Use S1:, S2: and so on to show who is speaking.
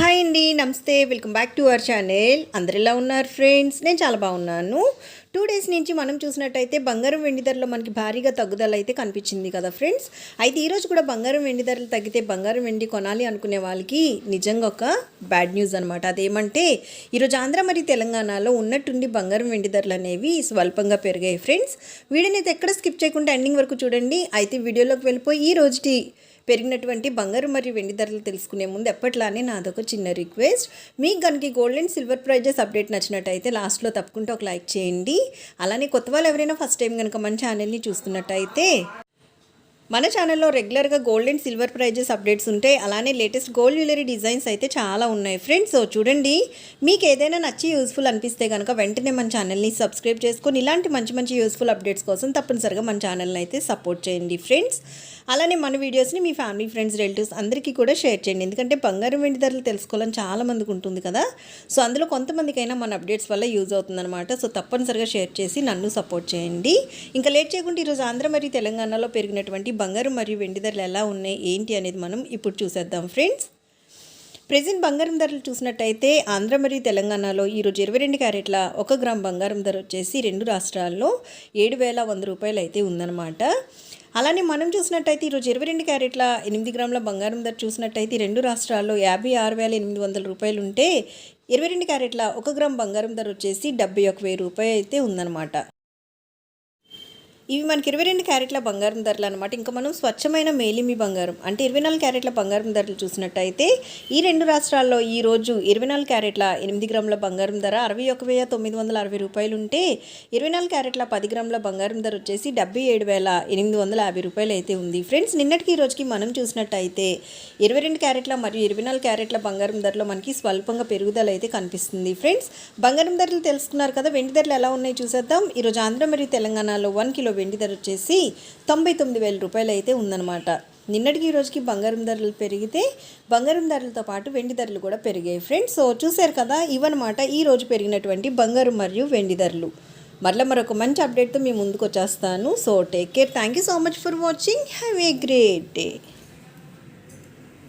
S1: Hi అండి నమస్తే. Welcome back to our channel. అందరిలా ఉన్నారు ఫ్రెండ్స్? నేను చాలా బాగున్నాను. టూ డేస్ నుంచి మనం చూసినట్టయితే బంగారం వెండి ధరలో మనకి భారీగా తగ్గుదల అయితే కనిపించింది కదా ఫ్రెండ్స్? అయితే ఈరోజు కూడా బంగారం వెండి ధరలు తగ్గితే బంగారం వెండి కొనాలి అనుకునే వాళ్ళకి నిజంగా ఒక బ్యాడ్ న్యూస్ అనమాట అదేమంటే ఈరోజు ఆంధ్ర మరియు తెలంగాణలో ఉన్నట్టుండి బంగారం వెండి ధరలు అనేవి స్వల్పంగా పెరిగాయి ఫ్రెండ్స్. వీడియోని అయితే ఎక్కడ స్కిప్ చేయకుండా ఎండింగ్ వరకు చూడండి. అయితే వీడియోలోకి వెళ్ళిపోయి ఈ రోజుటి పెరిగినటువంటి బంగారు మరియు వెండి ధరలు తెలుసుకునే ముందు ఎప్పట్లానే నాదొక చిన్న రిక్వెస్ట్. మీకు కనుక gold and silver prices update నచ్చినట్టయితే లాస్ట్లో తప్పకుండా ఒక లైక్ చేయండి. అలానే కొత్త వాళ్ళు ఎవరైనా ఫస్ట్ టైం కనుక మన ఛానల్ని చూస్తున్నట్టయితే మన ఛానల్లో రెగ్యులర్గా gold and silver prices updates ఉంటాయి. అలానే లేటెస్ట్ గోల్డ్ జ్యువెలరీ డిజైన్స్ అయితే చాలా ఉన్నాయి ఫ్రెండ్స్ సో చూడండి మీకు ఏదైనా నచ్చి యూస్ఫుల్ అనిపిస్తే కనుక వెంటనే మన ఛానల్ని సబ్స్క్రైబ్ చేసుకొని ఇలాంటి మంచి మంచి యూస్ఫుల్ అప్డేట్స్ కోసం తప్పనిసరిగా మన ఛానల్ని అయితే సపోర్ట్ చేయండి ఫ్రెండ్స్ అలానే మన వీడియోస్ని మీ ఫ్యామిలీ ఫ్రెండ్స్ రిలేటివ్స్ అందరికీ కూడా షేర్ చేయండి. ఎందుకంటే బంగారం వెండి ధరలు తెలుసుకోవాలని చాలా మందికి ఉంటుంది కదా. సో అందులో కొంతమందికైనా మన అప్డేట్స్ వల్ల యూజ్ అవుతుందన్నమాట. సో తప్పనిసరిగా షేర్ చేసి నన్ను సపోర్ట్ చేయండి. ఇంకా లేట్ చేయకుండా ఈరోజు ఆంధ్ర మరియు తెలంగాణలో పెరిగినటువంటి బంగారం మరియు వెండి ధరలు ఎలా ఉన్నాయి ఏంటి అనేది మనం ఇప్పుడు చూసేద్దాం ఫ్రెండ్స్ ప్రజెంట్ బంగారం ధరలు చూసినట్టయితే ఆంధ్ర మరియు తెలంగాణలో ఈరోజు ఇరవై రెండు క్యారెట్ల ఒక గ్రామ్ బంగారం ధర వచ్చేసి రెండు రాష్ట్రాల్లో ఏడు వేల వంద రూపాయలు అయితే ఉందన్నమాట. అలానే మనం చూసినట్టయితే ఈరోజు ఇరవై రెండు క్యారెట్ల ఎనిమిది గ్రాముల బంగారం ధర చూసినట్టయితే ఈ రెండు రాష్ట్రాల్లో యాభై ఆరు వేల ఎనిమిది వందల రూపాయలు ఉంటే ఇరవై రెండు క్యారెట్ల ఒక గ్రామ్ బంగారం ధర వచ్చేసి డెబ్బై ఒక వెయ్యి రూపాయలు అయితే ఉందన్నమాట. ఇవి మనకి ఇరవై రెండు క్యారెట్ల బంగారం ధరలు అనమాట ఇంకా మనం స్వచ్ఛమైన మేలిమి బంగారం అంటే ఇరవై నాలుగు క్యారెట్ల బంగారం ధరలు చూసినట్టయితే ఈ రెండు రాష్ట్రాల్లో ఈ రోజు ఇరవై నాలుగు క్యారెట్ల ఎనిమిది గ్రాముల బంగారం ధర అరవై ఒక వెయ్యి తొమ్మిది వందల అరవై రూపాయలు ఉంటే ఇరవై నాలుగు క్యారెట్ల పది గ్రాముల బంగారం ధర వచ్చేసి డెబ్బై ఏడు వేల ఎనిమిది వందల యాభై రూపాయలు అయితే ఉంది. ఫ్రెండ్స్ నిన్నటికి ఈ రోజుకి మనం చూసినట్టయితే ఇరవై రెండు క్యారెట్ల మరియు ఇరవై నాలుగు క్యారెట్ల బంగారం ధరలో మనకి స్వల్పంగా పెరుగుదల అయితే కనిపిస్తుంది. ఫ్రెండ్స్ బంగారం ధరలు తెలుసుకున్నారు కదా వెండి ధరలు ఎలా ఉన్నాయి చూసేద్దాం. ఈరోజు ఆంధ్ర మరియు తెలంగాణలో వన్ కిలో వెండి ధర వచ్చేసి తొంభై తొమ్మిది వేల రూపాయలు అయితే ఉందన్నమాట. నిన్నటికి ఈ రోజుకి బంగారం ధరలు పెరిగితే బంగారం ధరలతో పాటు వెండి ధరలు కూడా పెరిగాయి. ఫ్రెండ్స్ సో చూశారు కదా ఇవన్నమాట ఈ రోజు పెరిగినటువంటి బంగారం మరియు వెండి ధరలు. మరలా మరొక మంచి అప్డేట్తో మీ ముందుకు వచ్చేస్తాను. So take care thank you so much for watching have a great day